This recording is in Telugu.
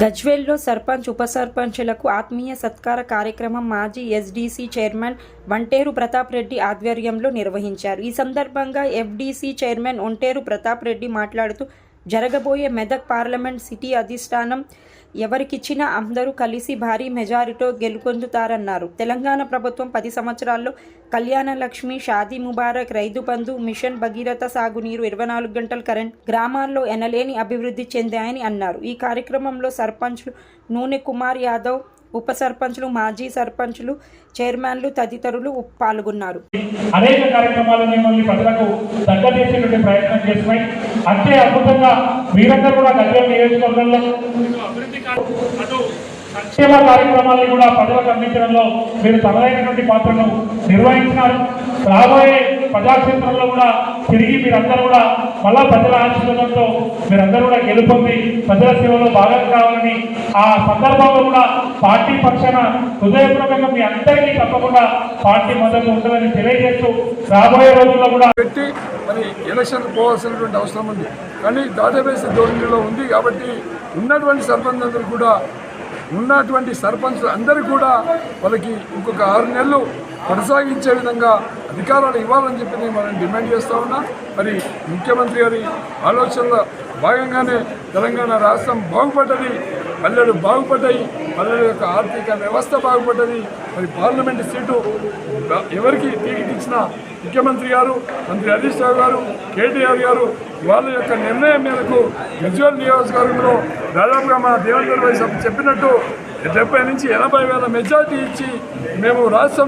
గజ్వేల్లో సర్పంచ్ ఉప సర్పంచులకు ఆత్మీయ సత్కార కార్యక్రమం మాజీ ఎస్డీసీ చైర్మన్ వంటేరు ప్రతాప్ రెడ్డి ఆధ్వర్యంలో నిర్వహించారు. ఈ సందర్భంగా ఎఫ్డీసీ చైర్మన్ ఒంటేరు ప్రతాప్ రెడ్డి మాట్లాడుతూ జరగబోయే మెదక్ పార్లమెంట్ సిటీ అధిష్టానం ఎవరికిచ్చినా అందరూ కలిసి భారీ మెజారిటీతో గెలుపొందుతారన్నారు. తెలంగాణ ప్రభుత్వం పది సంవత్సరాల్లో కళ్యాణ లక్ష్మి షాదీ ముబారక్ రైతు బంధు మిషన్ భగీరథ సాగునీరు ఇరవై నాలుగు గంటల కరెంట్ గ్రామాల్లో ఎనలేని అభివృద్ధి చెందాయని అన్నారు. ఈ కార్యక్రమంలో సర్పంచ్లు నూనె కుమార్ యాదవ్ ఉప సర్పంచ్లు మాజీ సర్పంచ్లు చైర్మన్లు తదితరులు పాల్గొన్నారు. అనేక కార్యక్రమాలను మిమ్మల్ని ప్రజలకు దగ్గర ప్రయత్నం చేస్తున్నాయి. అంతే అద్భుతంగా మీరందరూ కూడా దగ్గర నియోజకవర్గంలో అభివృద్ధి అటు సంక్షేమ కార్యక్రమాలను కూడా ప్రజలకు అందించడంలో మీరు తమదైనటువంటి పాత్రను నిర్వహించినారు. రాబోయే ప్రజాక్షేత్రంలో కూడా తిరిగి మీరందరూ కూడా మళ్ళా ప్రజల ఆశీర్వాదంతో మీరందరూ కూడా గెలుపొంది ప్రజల సేవలో భాగం కావాలని ఆ సందర్భంలో కూడా పార్టీ పక్షాన హృదయపూర్వకంగా మీ అందరికీ తప్పకుండా పార్టీ మద్దతు ఉంటుందని తెలియజేస్తూ రాబోయే రోజుల్లో కూడా పెట్టి మరి ఎలక్షన్ పోవాల్సినటువంటి అవసరం ఉంది. కానీ దాదాపు ధోరణిలో ఉంది కాబట్టి ఉన్నటువంటి సర్పంచ్ అందరూ కూడా ఉన్నటువంటి సర్పంచ్ అందరూ కూడా వాళ్ళకి ఇంకొక ఆరు నెలలు కొనసాగించే విధంగా అధికారాలు ఇవ్వాలని చెప్పి నేను మనం డిమాండ్ చేస్తా ఉన్నా. మరి ముఖ్యమంత్రి గారి ఆలోచనలో భాగంగానే తెలంగాణ రాష్ట్రం బాగుపడ్డది పల్లెలు బాగుపడ్డాయి పల్లెల యొక్క ఆర్థిక వ్యవస్థ బాగుపడ్డది మరి పార్లమెంట్ సీటు ఎవరికి టికెట్ ఇచ్చిన ముఖ్యమంత్రి గారు మంత్రి హరీష్ రావు గారు కేటీఆర్ గారు వాళ్ళ యొక్క నిర్ణయం మేరకు గజ్వేల్ నియోజకవర్గంలో దాదాపుగా మన దేవేంద్ర భాయ్ చెప్పినట్టు డెబ్బై నుంచి ఎనభై వేల మెజార్టీ ఇచ్చి మేము రాష్ట్రం